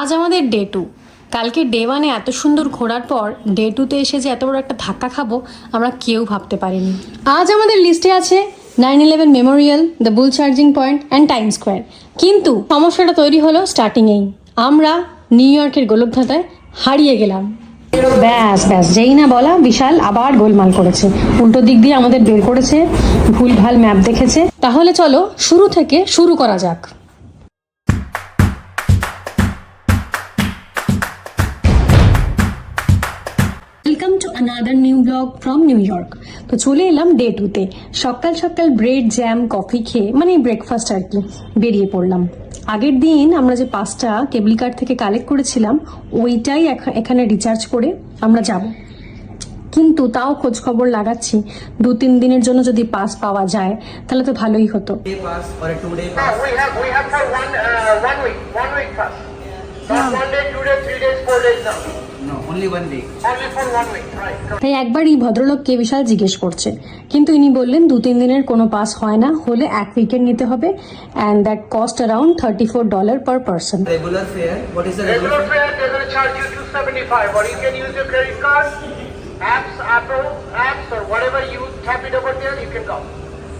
আজ আমাদের day to কালকে ডে ওয়ানে এত সুন্দর ঘোরার পর ডে টুতে এসে যে এত বড় একটা ধাক্কা খাব, আমরা কেউ ভাবতে পারিনি। আজ আমাদের লিস্টে আছে nine eleven memorial the bull charging point and time square কিন্তু সমস্যাটা তৈরি হলো স্টার্টিংয়েই আমরা নিউ ইয়র্কের গোলকধাঁধায় হারিয়ে গেলাম। ব্যাস ব্যাস, যেই না বলা বিশাল আবার গোলমাল করেছে। উল্টো দিক দিয়ে আমাদের বের করেছে ভুল ভালো ম্যাপ দেখেছে। তাহলে চলো শুরু থেকে শুরু করা যাক। Another new blog from New York তো চলে এলাম ডে টুতে সকাল সকাল ব্রেড জ্যাম কফি খেয়ে মানে ব্রেকফাস্ট আর কি বেরিয়ে পড়লাম আগের দিন আমরা যে পাসটা কেবল কার্ড থেকে কালেক্ট করেছিলাম ওইটাই এখানে রিচার্জ করে আমরা যাব কিন্তু তাও খোঁজ খবর লাগাচ্ছি দু তিন দিনের জন্য যদি পাস পাওয়া যায় তাহলে তো ভালোই হতো day pass or a two day No, pass? we have we have for one one week, one week first. Not one day, two days, three days, four days. No, তাই একবারই ভদ্রলোককে বিশাল জিজ্ঞেস করছে। কিন্তু ইনি বললেন দু তিন দিনের কোনো পাস হয় না হলে এক উইকেন্ড নিতে হবে and that cost around thirty four dollar per person Apps, Apple, apps, or whatever you tap it over there, you can go.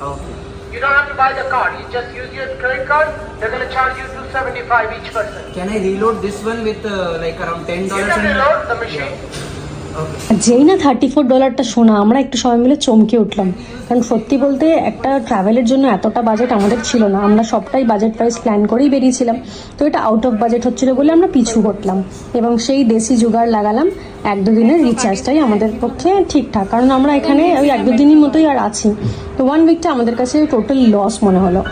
Okay. You can go. Okay. You don't have to buy the card. You just use your credit card. They're going to charge you two seventy five each person. Can I reload this one with uh, like around ten You dollars? can reload the machine. Okay. যেই না thirty four ডলারটা শোনা আমরা একটু সবাই মিলে চমকে উঠলাম। কারণ সত্যি বলতে একটা ট্রাভেলের জন্য এতটা বাজেট আমাদের ছিল না। আমরা সবটাই বাজেট প্রাইস প্ল্যান করেই বেরিয়েছিলাম। তো এটা আউট অফ বাজেট হচ্ছিল বলে আমরা পিছু হটলাম। এবং সেই দেশি জোগাড় লাগালাম এক দু দিনের রিচার্জটাই আমাদের পক্ষে ঠিকঠাক। কারণ আমরা এখানে ওই এক দু দিনের মতোই আর আছি। তো ওয়ান উইকটা আমাদের কাছে টোটাল লস মনে হলো।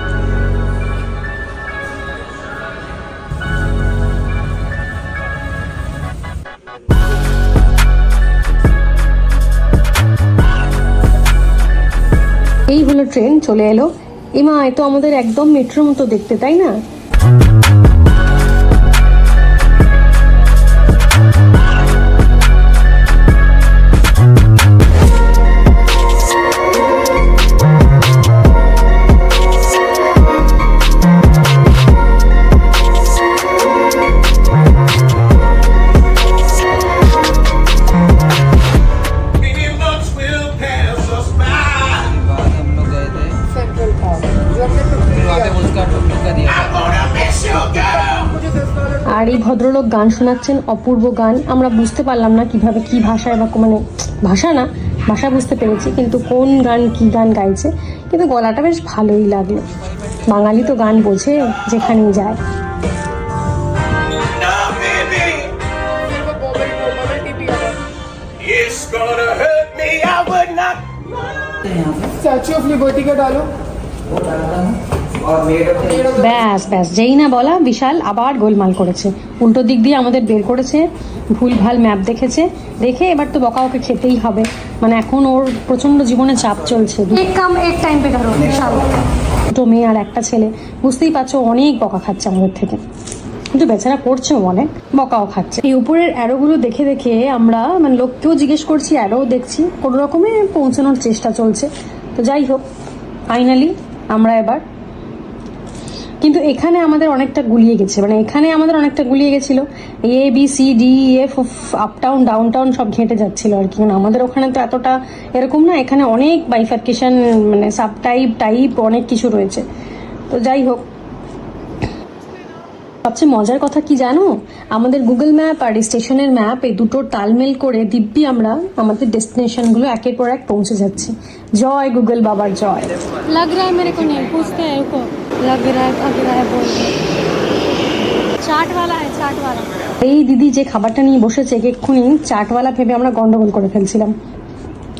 ট্রেন চলে এলো। এমা এ আমাদের একদম মেট্রোর মতো দেখতে তাই না? এই ভদ্রলোক গান শোনাচ্ছেন অপূর্ব গান আমরা বুঝতে পারলাম না কিভাবে কি ভাষায় বা মানে ভাষা না ভাষা বুঝতে পেরেছি কিন্তু কোন গান কি গান গাইছে কিন্তু গলাটা বেশ ভালোই লাগলো বাঙালি তো গান বোঝে যেখানেই যায় Now, baby, it's gonna hurt me. I would not. Statue of Liberty का डालो और मेड ऑफ ব্যাস ব্যাস যেই না বলা বিশাল আবার গোলমাল করেছে। উল্টো দিক দিয়ে আমাদের বের করেছে ভুল ভালো ম্যাপ দেখেছে দেখে এবার তো বকা ওকে খেতেই হবে। মানে এখন ওর প্রচণ্ড জীবনে চাপ চলছে। এক কাম এক টাইম পে দুটো মেয়ে আর একটা ছেলে বুঝতেই পারছ অনেক বকা খাচ্ছে আমাদের থেকে। কিন্তু বেচারা করছেও অনেক বকাও খাচ্ছে। এই উপরের অ্যারোগুলো দেখে দেখে আমরা মানে লোককেও জিজ্ঞেস করছি অ্যারো দেখছি কোনো রকমে পৌঁছানোর চেষ্টা চলছে। তো যাই হোক ফাইনালি আমরা এবার কিন্তু এখানে আমাদের অনেকটা গুলিয়ে গেছে। মানে এখানে আমাদের অনেকটা গুলিয়ে গেছিল। A B C D F up town down town সব ঘেঁটে যাচ্ছিল আর কি। মানে আমাদের ওখানে তো এতটা এরকম না, এখানে অনেক বাইফার্কেশন মানে সাব টাইপ টাইপ অনেক কিছু রয়েছে। তো যাই হোক। সবচেয়ে মজার কথা কি জানো? আমাদের গুগল ম্যাপ আর স্টেশনের ম্যাপ এই দুটোর তালমেল করে দিব্যি আমরা আমাদের ডেস্টিনেশনগুলো একের পর এক পৌঁছে যাচ্ছি। জয় গুগল বাবার জয়। লাগ রা মেরে কো নেই लग रहा है लग रहा है बोल रहे चाट वाला है चाट वाला এই দিদি যে খাবারটা নিয়ে বসেছে এক্ষুনি চাটওয়ালা ভেবে আমরা গন্ডগোল করে ফেলছিলাম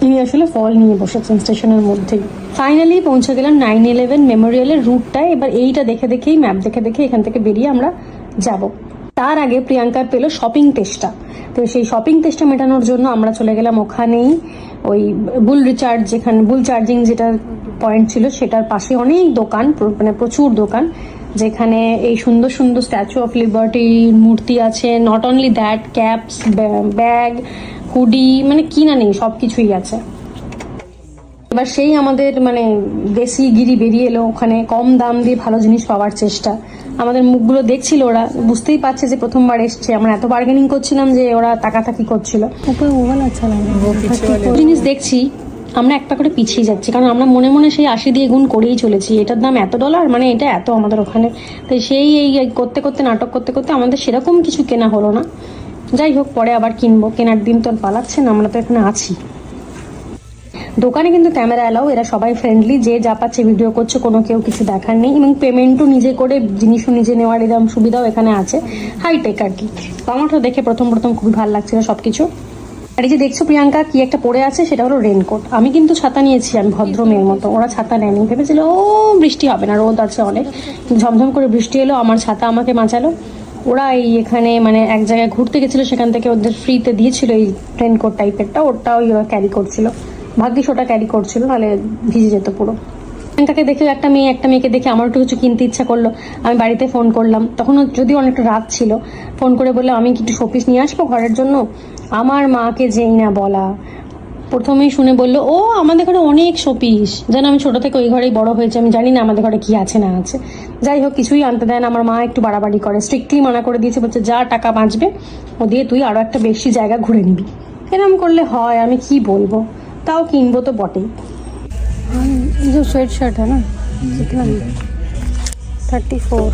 ইনি আসলে ফল নিয়ে বসেছেন স্টেশনের মধ্যেই ফাইনালি পৌঁছে গেলাম নাইন ইলেভেন মেমোরিয়ালের রুটটায় এবার এইটা দেখে দেখেই ম্যাপ দেখে দেখে এখান থেকে বেরিয়ে আমরা যাব তার আগে প্রিয়াঙ্কার পেল শপিং টেস্টটা তো সেই শপিং টেস্টটা মেটানোর জন্য আমরা চলে গেলাম ওখানেই ওই বুল রিচার্জ যেখানে বুল চার্জিং যেটা পয়েন্ট ছিল, সেটার পাশে অনেক দোকান মানে প্রচুর দোকান, যেখানে এই সুন্দর সুন্দর স্ট্যাচু অফ লিবার্টি মূর্তি আছে। Not only that caps bag hoodie মানে কিনা নেই সব কিছুই আছে। এবার সেই আমাদের মানে দেশি গিরি বেরিয়ে এলো ওখানে, কম দাম দিয়ে ভালো জিনিস পাওয়ার চেষ্টা। আমাদের মুখগুলো দেখছিল ওরা বুঝতেই পারছে যে প্রথমবার এসছে। আমরা এত বার্গেনিং করছিলাম যে ওরা তাকাতাকি করছিল। জিনিস দেখছি আমরা একটা করে পিছিয়ে যাচ্ছি কারণ আমরা মনে মনে সেই আশি দিয়ে গুণ করেই চলেছি। এটার দাম এত ডলার মানে এটা এত আমাদের ওখানে। তো সেই এই করতে করতে নাটক করতে করতে আমাদের সেরকম কিছু কেনা হলো না। যাই হোক পরে আবার কিনবো। কেনার দিন তো পালাচ্ছে না আমরা তো এখানে আছি। দোকানে কিন্তু ক্যামেরা এলাও, এরা সবাই ফ্রেন্ডলি যে যা পাচ্ছে ভিডিও করছে, কোনো কেউ কিছু দেখার নেই। এবং পেমেন্টও নিজে করে, জিনিসও নিজে নেওয়ার এরকম সুবিধাও এখানে আছে। হাইটেক আর কি। তো আমার তো দেখে প্রথম প্রথম খুবই ভালো লাগছিল সব কিছু আর এই যে দেখছ প্রিয়াঙ্কা, কি একটা পরে আছে? সেটা হলো রেনকোট আমি কিন্তু ছাতা নিয়েছি, আমি ভদ্র মেয়ের মতো। ওরা ছাতা নেয়নি। ভেবেছিল, ও, বৃষ্টি হবে না, রোদ আছে অনেক। ঝমঝম করে বৃষ্টি এলো, আমার ছাতা আমাকে বাঁচালো। ওরা এই এখানে মানে এক জায়গায় ঘুরতে গেছিল, সেখান থেকে ওদের ফ্রিতে দিয়েছিল এই রেনকোট টাইপেরটা ওটা ওই ওরা ক্যারি করছিল। ভাগ্যিস ওটা ক্যারি করছিল নাহলে ভিজে যেত পুরো। প্রিয়াঙ্কাকে দেখে একটা মেয়ে, একটা মেয়েকে দেখে আমার একটু কিছু কিনতে ইচ্ছা করল। আমি বাড়িতে ফোন করলাম। তখন যদিও অনেকটা রাত ছিল ফোন করে বললাম, আমি কি একটু শোপিস নিয়ে আসব ঘরের জন্য? আমার মাকে যেই না বলা। প্রথমেই শুনে বলল, ও, আমাদের ঘরে অনেক শোপিস। যেন আমি ছোট থেকে ওই ঘরেই বড় হয়েছে, আমি জানি না আমাদের ঘরে কি আছে, না আছে। যাই হোক, কিছুই আনতে দেয় না। আমার মা একটু বাড়াবাড়ি করে। স্ট্রিক্টলি মানা করে দিয়েছে, বলছে, যা টাকা বাঁচবে, ও দিয়ে তুই আরও একটা বেশি জায়গা ঘুরে নিবি। এরম করলে হয়, আমি কি বলব? তাও কিনবো তো বটেই ये जो स्वेट शर्ट है ना कितना thirty four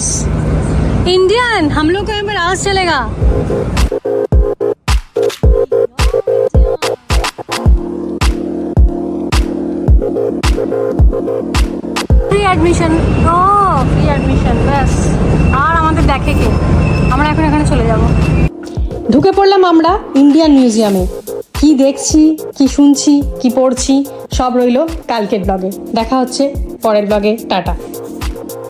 Indian yes Indian हम लोग को यहाँ पर रास चलेगा ফ্রি অ্যাডমিশন ও ফ্রি অ্যাডমিশন ব্যাস আর আমাদের দেখে কে আমরা এখন এখানে চলে যাব ঢুকে পড়লাম আমরা ইন্ডিয়ান মিউজিয়ামে কি দেখছি কি শুনছি কি পড়ছি সব রইলো কালকের ব্লগে দেখা হচ্ছে পরের ব্লগে টাটা